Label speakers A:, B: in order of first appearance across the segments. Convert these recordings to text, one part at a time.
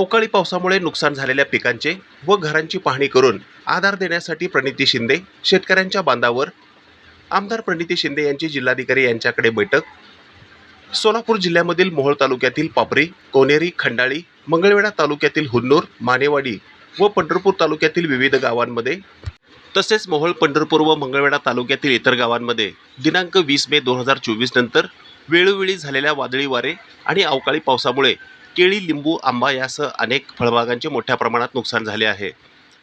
A: अवकाळी पावसामुळे नुकसान झालेल्या पिकांचे व घरांची पाहणी करून आधार देण्यासाठी प्रणिती शिंदे शेतकऱ्यांच्या बांधावर. आमदार प्रणिती शिंदे यांची जिल्हाधिकारी यांच्याकडे बैठक. सोलापूर जिल्ह्यामधील मोहोळ तालुक्यातील पापरी कोनेरी खंडाळी मंगळवेढा तालुक्यातील हुन्नूर मानेवाडी व पंढरपूर तालुक्यातील विविध गावांमध्ये तसेच मोहोळ पंढरपूर व मंगळवेढा तालुक्यातील इतर गावांमध्ये दिनांक वीस मे दोन हजार चोवीस नंतर वेळोवेळी झालेल्या वादळी वारे आणि अवकाळी पावसामुळे केळी लिंबू आंबा यासह अनेक फळबागांचे मोठ्या प्रमाणात नुकसान झाले आहे.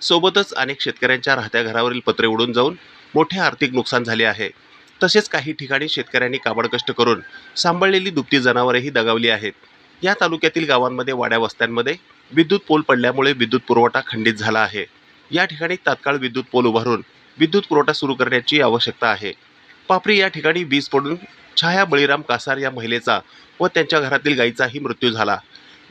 A: सोबतच अनेक शेतकऱ्यांच्या राहत्या घरावरील पत्रे उडून जाऊन मोठे आर्थिक नुकसान झाले आहे. तसेच काही ठिकाणी शेतकऱ्यांनी काबड कष्ट करून सांभाळलेली दुभती जनावरेही दगावली आहेत. या तालुक्यातील गावांमध्ये वाड्या वस्त्यांमध्ये विद्युत पोल पडल्यामुळे विद्युत पुरवठा खंडित झाला आहे. या ठिकाणी तात्काळ विद्युत पोल उभारून विद्युत पुरवठा सुरू करण्याची आवश्यकता आहे. पापरी या ठिकाणी वीज पडून छाया बळीराम कासार या महिलेचा व त्यांच्या घरातील गायीचाही मृत्यू झाला.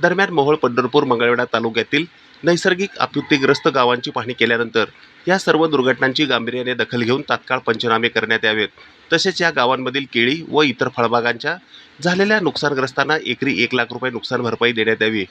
A: दरम्यान मोहोळ पंढरपूर मंगळवेढा तालुक्यातील नैसर्गिक आपत्तीग्रस्त गावांची पाहणी केल्यानंतर या सर्व दुर्घटनांची गांभीर्याने दखल घेऊन तात्काळ पंचनामे करण्यात यावेत. तसेच या गावांमधील केळी व इतर फळबागांच्या झालेल्या नुकसानग्रस्तांना एकरी एक लाख रुपये नुकसान भरपाई देण्यात यावी.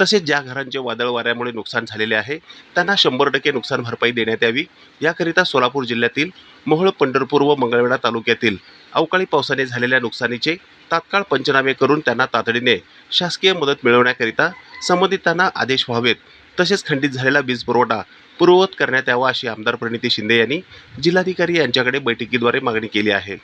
A: तसेच ज्या घरांचे वादळ वाऱ्यामुळे नुकसान झालेले आहे त्यांना शंभर टक्के नुकसान भरपाई देण्यात यावी. याकरिता सोलापूर जिल्ह्यातील मोहोळ पंढरपूर व मंगळवेढा तालुक्यातील अवकाळी पावसाने झालेल्या नुकसानीचे तात्काळ पंचनामे करून त्यांना तातडीने शासकीय मदत मिळवण्याकरिता संबंधितांना आदेश व्हावेत. तसेच खंडित झालेला वीज पुरवठा पूर्ववत करण्यात यावा अशी आमदार प्रणिती शिंदे यांनी जिल्हाधिकारी यांच्याकडे बैठकीद्वारे मागणी केली आहे.